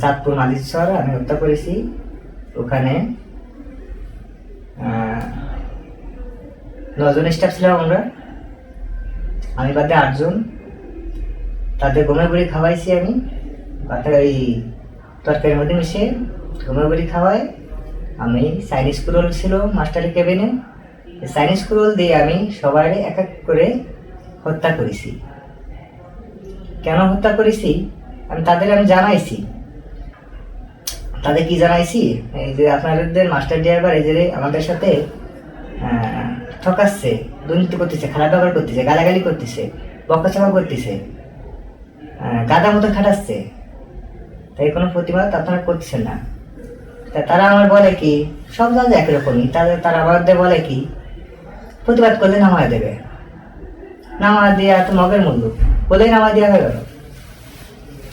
চাঁদপুর মালিশ্বর আমি হত্যা করেছি। ওখানে নজন স্টাফ ছিলাম আমরা। আমি বাদে আটজন। তাদের গমের বড়ি খাওয়াইছি আমি। তাতে ওই তরকারির মধ্যে মিশে গমের বড়ি খাওয়াই। আমি চাইনিজ কুরোল ছিল মাস্টারের কেবিনে। চাইনিজ কুরোল দিয়ে আমি সবাই এক এক করে হত্যা করেছি। কেন হত্যা করেছি? আমি তাদের আমি জানাইছি। তাদের কি জানাইছি? এই যে আপনাদের মাস্টার ড্রাইভার এই যে আমাদের সাথে ঠকাচ্ছে, দুর্নীতি করতেছে, খারাপ ব্যবহার করতেছে, গালাগালি করতেছে বকাচাপা করতেছে গাদা মতো খাটাচ্ছে তাই কোনো প্রতিবাদ আপনারা করছেন না। তা তারা আমার বলে কি, সব জায়গায় একরকমই তাদের তারা আমাদের বলে কি, প্রতিবাদ করলে নামায় দেবে। নামা দিয়ে এত মগের মূল্য। বলেই নামা দেওয়া হয়ে গেল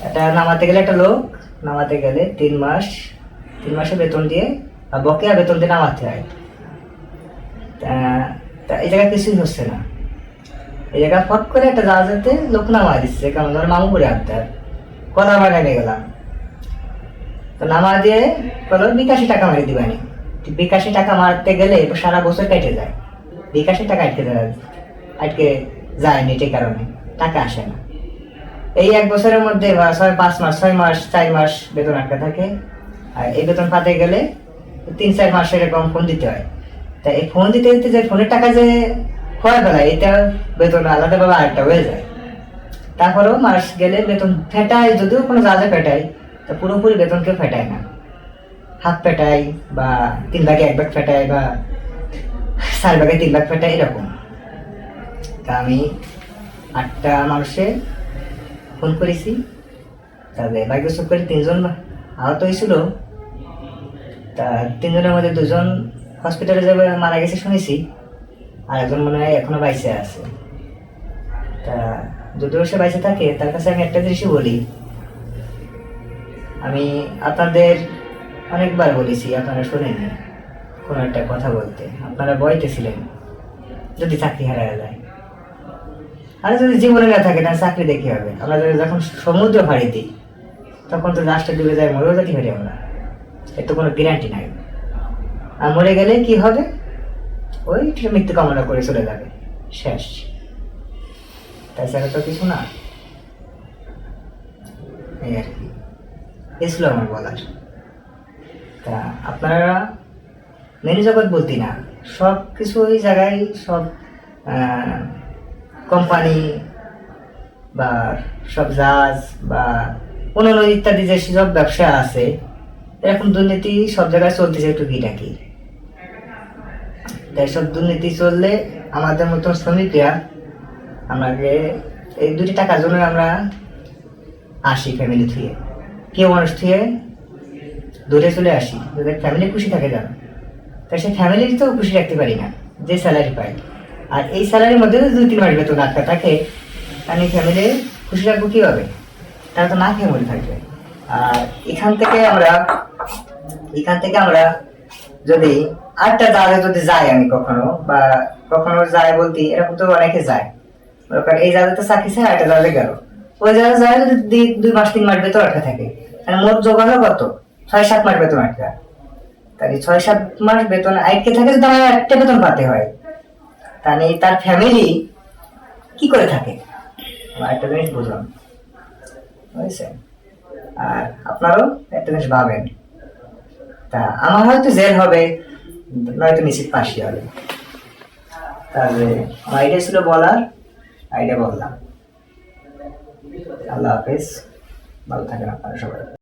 এটা নামাতে গেলে একটা লোক, নামাতে গেলে তিন মাস, তিন মাসে বেতন দিয়ে বা বকেয়া বেতন দিয়ে নামাতে হয়। তা- এই জায়গায় কিছুই হচ্ছে না। এই জায়গায় ফট করে একটা জাহাজেতে লোক নামা দিচ্ছে কারণ ধর মামু করে আনতে হয়। কথা নিয়ে গেলাম তো নামা দিয়ে বলো, বিকাশি টাকা মারি দিবানি বিকাশি টাকা মারতে গেলে সারা বছর কেটে যায়। বিকাশি টাকা আটকে যায়, আটকে যায়নি নেটের কারণে। টাকা আসে না। এই এক বছরের মধ্যে ছয়, পাঁচ মাস, ছয় মাস, চার মাস বেতন আটকা থাকে। আর এই বেতন পাতে গেলে তিন, চার মাস এরকম ফোন দিতে হয়। তা এই ফোন দিতে দিতে যে ফোনের টাকা যে খোয়া ফেলায় এটা বেতন আলাদাভাবে আরেকটা হয়ে যায়। তারপরেও মাস গেলে বেতন ফেটায়, যদিও কোনো জাহাজে ফেটায়, তা পুরোপুরি বেতন কেউ ফেটায় না। হাফ ফেটায় বা তিন ভাগে এক ভাগ ফেটায় বা চার ভাগে তিন ভাগ ফেটায় এরকম। তা আমি আটটা মানুষে ফোন করেছি। তবে বাইকে করে তিনজন আহত হয়েছিল। তা তিনজনের মধ্যে দুজন হসপিটালে যাবে মারা গেছে শুনেছি। আর একজন মনে হয় এখনও বাইসে আছে। তা যদিও সে বাইসে থাকে, তার কাছে আমি একটা জিনিসই বলি। আমি আপনাদের অনেকবার বলেছি, আপনারা শোনেননি কোনো একটা কথা বলতে। আপনারা বইতেছিলেন যদি চাকরি হারা যায়। আর যদি জীবনে না থাকে, তাহলে চাকরি দেখি হবে? আমরা যদি যখন সমুদ্র ফাড়ি দিই, তখন তো লাস্টে ডুবে যায়, মরেও যেতে পারি আমরা? এর তো কোনো গ্যারান্টি নাই। আর মরে গেলে কি হবে? ওই মৃত্যু কামনা করে চলে যাবে। শেষ। তাছাড়া তো কিছু না। এই আর কি। এই ছিল আমার বলার। তা আপনারা মেনু জগৎ বলতি না। সব কিছু ওই জায়গায় সব কোম্পানি বা সব জাহাজ বা অন্যান্য ইত্যাদি যে সব ব্যবসা আছে এরকম দুর্নীতি সব জায়গায় চলতেছে একটু গিটাকি তাই সব দুর্নীতি চললে আমাদের মতন শ্রমিকরা আমাকে এই দুটি টাকার জন্য আমরা আসি ফ্যামিলি থেকে। কেউ মানুষ থেকে দূরে চলে আসি ফ্যামিলি খুশি থাকে যেন তাই সে ফ্যামিলি তো খুশি রাখতে পারি না, যে স্যালারি পাই আর এই স্যালারির মধ্যে যদি দুই তিন মাস বেতন আটকা থাকে আমি ফ্যামিলি খুশি রাখব কীভাবে? তারা তো না খেয়ে মরে থাকবে। আর এখান থেকে আমরা, এখান থেকে আমরা যদি আটটা জায়গায় যদি যাই আমি কখনো, বা কখনো যাই বলতে এরকম তো অনেকে যায়। এই জায়গাতে চাকরি চাই আটটা জায়গায় গেল। ওই জায়গায় যায় যদি দুই- দুই মাস, তিন মাস বেতন আটকা থাকে, তাহলে মোট যোগানো কত? ছয়, সাত মাস বেতন আটকা। তাহলে ছয়, সাত মাস বেতন আটকে থাকে যদি আমার একটা বেতন পাতে হয়। তাহলে তার ফ্যামিলি কি করে থাকে? একটা জিনিস বুঝলাম। বুঝছেন? আর আপনারও একটা জিনিস ভাবেন। তা আমার হয়তো জেল হবে, নয়তো নিশ্চিত ফাঁসি হবে। তাহলে আইডিয়া ছিল বলার আইডিয়া বললাম। আল্লাহ হাফেজ, ভালো থাকেন আপনারা সবাই।